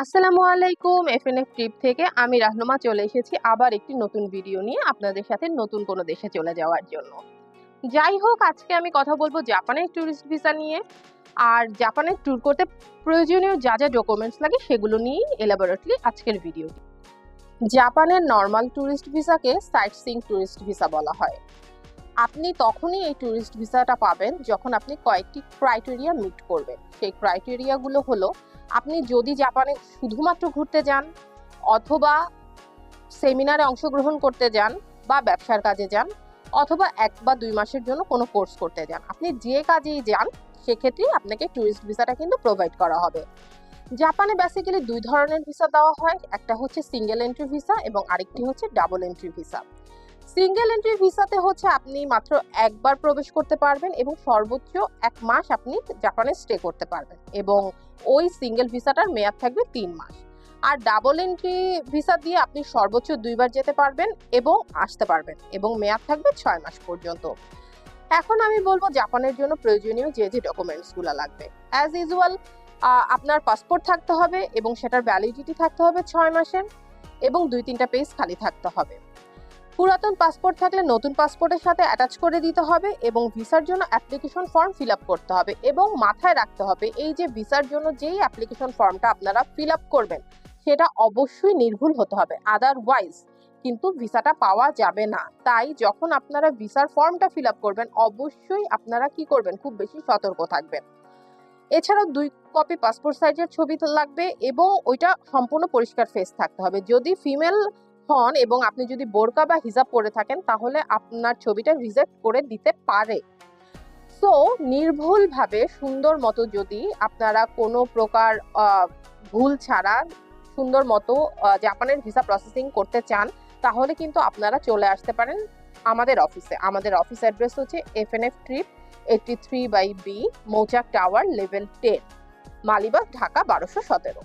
আসসালামু আলাইকুম FNF trip থেকে আমি রাহনুমা চলে এসেছি আবার একটি নতুন ভিডিও নিয়ে আপনাদের সাথে নতুন কোনো দেশে চলে যাওয়ার জন্য। যাই হোক, আজকে আমি কথা বলব জাপানের ট্যুরিস্ট ভিসা নিয়ে। আর জাপানের ট্যুর করতে প্রয়োজনীয় যা যা ডকুমেন্টস লাগে সেগুলো নিয়েই এলাবোরেটলি আজকের ভিডিও জাপানের নর্মাল ট্যুরিস্ট ভিসাকে সাইট সিং ট্যুরিস্ট ভিসা বলা হয়। আপনি তখনই এই ট্যুরিস্ট ভিসাটা পাবেন যখন আপনি কয়েকটি ক্রাইটেরিয়া মিট করবেন। সেই ক্রাইটেরিয়াগুলো হলো আপনি যদি জাপানে শুধুমাত্র ঘুরতে যান, অথবা সেমিনারে অংশগ্রহণ করতে যান, বা ব্যবসার কাজে যান, অথবা এক বা দুই মাসের জন্য কোনো কোর্স করতে যান, আপনি যে কাজেই যান সেক্ষেত্রে আপনাকে ট্যুরিস্ট ভিসাটা কিন্তু প্রোভাইড করা হবে। জাপানে বেসিক্যালি দুই ধরনের ভিসা দেওয়া হয়, একটা হচ্ছে সিঙ্গেল এন্ট্রি ভিসা এবং আরেকটি হচ্ছে double entry visa single entry ভিসাতে হচ্ছে আপনি মাত্র একবার প্রবেশ করতে পারবেন এবং সর্বোচ্চ এক মাস আপনি জাপানে স্টে করতে পারবেন এবং ওই সিঙ্গেল ভিসাটার মেয়াদ থাকবে তিন মাস। আর ডাবল এন্ট্রি ভিসা দিয়ে আপনি সর্বোচ্চ দুইবার যেতে পারবেন এবং আসতে পারবেন এবং মেয়াদ থাকবে ছয় মাস পর্যন্ত। এখন আমি বলব জাপানের জন্য প্রয়োজনীয় যে যে ডকুমেন্টসগুলো লাগবে। অ্যাজ ইউজুয়াল আপনার পাসপোর্ট থাকতে হবে এবং সেটার ভ্যালিডিটি থাকতে হবে ছয় মাসের এবং দুই তিনটা পেজ খালি থাকতে হবে। পুরাতন পাসপোর্ট থাকলে নতুন পাসপোর্টের সাথে অ্যাটাচ করে দিতে হবে এবং ভিসার জন্য অ্যাপ্লিকেশন ফর্ম ফিল আপ করতে হবে এবং মাথায় রাখতে হবে এই যে ভিসার জন্য যেই অ্যাপ্লিকেশন ফর্মটা আপনারা ফিল আপ করবেন, সেটা অবশ্যই নির্ভুল হতে হবে আদারওয়াইজ কিন্তু ভিসাটা পাওয়া যাবে না। তাই যখন আপনারা ভিসার ফর্মটা ফিল আপ করবেন, অবশ্যই আপনারা কি করবেন, খুব বেশি সতর্ক থাকবেন। এছাড়াও দুই কপি পাসপোর্ট সাইজের ছবি লাগবে এবং ওইটা সম্পূর্ণ পরিষ্কার ফেস থাকতে হবে। যদি ফিমেল হন এবং আপনি যদি বোরকা বা হিজাব পরে থাকেন, তাহলে আপনার ছবিটা রিজেক্ট করে দিতে পারে। সো, নির্ভুলভাবে সুন্দর মতো যদি আপনারা কোনো প্রকার ভুল ছাড়া সুন্দর মতো জাপানের ভিসা প্রসেসিং করতে চান, তাহলে কিন্তু আপনারা চলে আসতে পারেন আমাদের অফিসে। আমাদের অফিস অ্যাড্রেস হচ্ছে F N F trip eighty three by B Mouchak tower level ten, Malibagh, Dhaka বারোশো সতেরো।